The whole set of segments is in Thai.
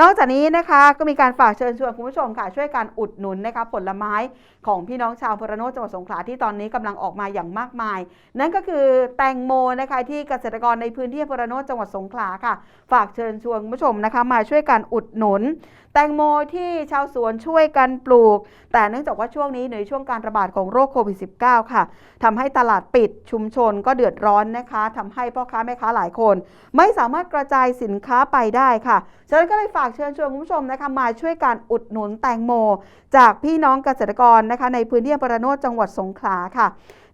นอกจากนี้นะคะก็มีการฝากเชิญชวนคุณผู้ชมค่ะ ช่วยการอุดหนุนนะคะผลไม้ของพี่น้องชาวพระโนจังหวัดสงขลาที่ตอนนี้กำลังออกมาอย่างมากมาย นั่นก็คือแตงโมนะคะที่เกษตรกรในพื้นที่พระโนจังหวัดสงขลาค่ะ ฝากเชิญชวนคุณผู้ชมนะคะ มาช่วยการอุดหนุน แตงโมที่ชาวสวนช่วยกันปลูก แต่เนื่องจากว่าช่วงนี้ในช่วงการระบาดของโรคโควิด -19 ค่ะทำให้ตลาดปิดชุมชนก็เดือดร้อนนะคะทำให้พ่อค้าแม่ค้าหลายคน ไม่สามารถกระจายสินค้าไปได้ค่ะฉะนั้นก็เลยฝากเชิญชวนคุณผู้ชมนะคะมาช่วยการอุดหนุนแตงโม จากพี่น้องเกษตรกรนะคะในพื้นที่อำเภอระโนดจังหวัดสงขลาค่ะ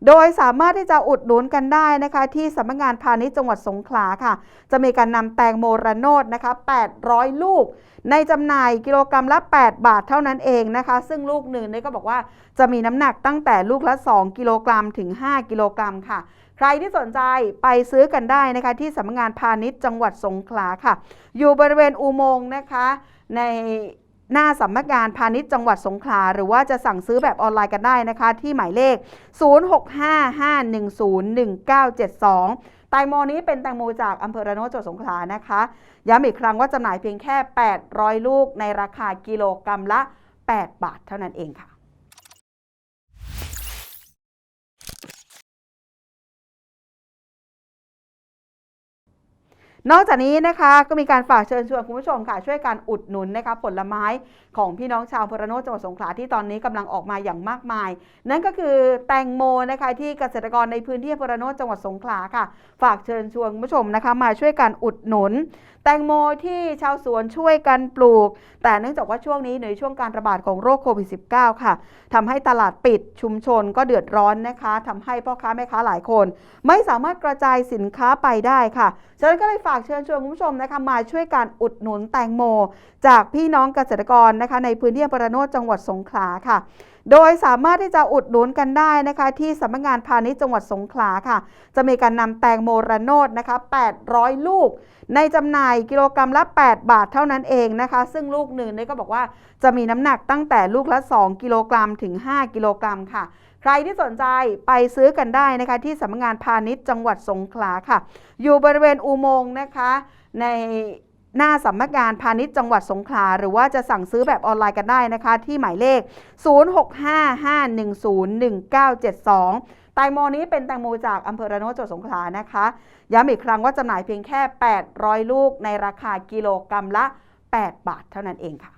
โดยสามารถที่จะอุดหนุนกันได้นะคะที่สำนักงานพาณิชย์จังหวัดสงขลาค่ะ จะมีการนำแตงโมระโนดนะคะ 800 ลูก ในจำหน่ายกิโลกรรัมละ 8 บาทเท่านั้นเองนะคะ ซึ่งลูกหนึ่งเนี่ยก็บอกว่าจะมีน้ำหนักตั้งแต่ลูกละ 2 กิโลกรัมถึง 5 กิโลกรัมค่ะ ใครที่สนใจไปซื้อกันได้นะคะที่สำนักงานพาณิชย์จังหวัดสงขลาค่ะ อยู่บริเวณอุโมงค์นะคะ ในหน้าสำนักงานพาณิชย์จังหวัดสงขลา หรือว่าจะสั่งซื้อแบบออนไลน์กันได้นะคะ ที่หมายเลข 0655101972 แตงโมนี้เป็นแตงโมจากอำเภอระโนดจังหวัดสงขลานะคะ ย้ำอีกครั้งว่าจำหน่ายเพียงแค่ 800 ลูกในราคากิโลกรรัมละ 8 บาทเท่านั้นเองค่ะ นอกจากนี้นะคะก็มีการฝากเชิญชวนคุณผู้ชมค่ะ ช่วยการอุดหนุนนะคะผลไม้ของพี่น้องชาวพระโนจังหวัดสงขลาที่ตอนนี้กำลังออกมาอย่างมากมาย นั่นก็คือแตงโมนะคะที่เกษตรกรในพื้นที่พระโนจังหวัดสงขลาค่ะ ฝากเชิญชวนคุณผู้ชมนะคะ มาช่วยการอุดหนุนแตงโมที่ชาวสวนช่วยกันปลูก แต่เนื่องจากว่าช่วงนี้ในช่วงการระบาดของโรคโควิด -19 ค่ะทำให้ตลาดปิดชุมชนก็เดือดร้อนนะคะทำให้พ่อค้าแม่ค้าหลายคน ไม่สามารถกระจายสินค้าไปได้ค่ะฉะนั้นก็เลยฝากเชิญชวนคุณผู้ชมนะคะมาช่วยกันอุดหนุนแตงโม จากพี่น้องเกษตรกรนะคะในพื้นที่อำเภอระโนดจังหวัดสงขลาค่ะโดยสามารถที่จะอุดหนุนกันได้นะคะ ที่สำนักงานพาณิชย์จังหวัดสงขลาค่ะ จะมีการนำแตงโมระโนดนะคะ 800 ลูก ในจำหน่ายกิโลกรรัมละ 8 บาทเท่านั้นเองนะคะ ซึ่งลูกหนึ่งเนี่ยก็บอกว่าจะมีน้ำหนักตั้งแต่ลูกละ 2 กิโลกรัมถึง 5 กิโลกรัมค่ะ ใครที่สนใจไปซื้อกันได้นะคะ ที่สำนักงานพาณิชย์จังหวัดสงขลาค่ะ อยู่บริเวณอุโมงค์นะคะใน หน้าสำนักงานพาณิชย์จังหวัดสงขลา หรือว่าจะสั่งซื้อแบบออนไลน์กันได้นะคะ ที่หมายเลข 0655101972 แตงโมนี้เป็นแตงโมจากอำเภอระโนดจังหวัดสงขลานะคะ ย้ำอีกครั้งว่าจำหน่ายเพียงแค่ 800 ลูกในราคากิโลกรรัมละ 8 บาทเท่านั้นเองค่ะ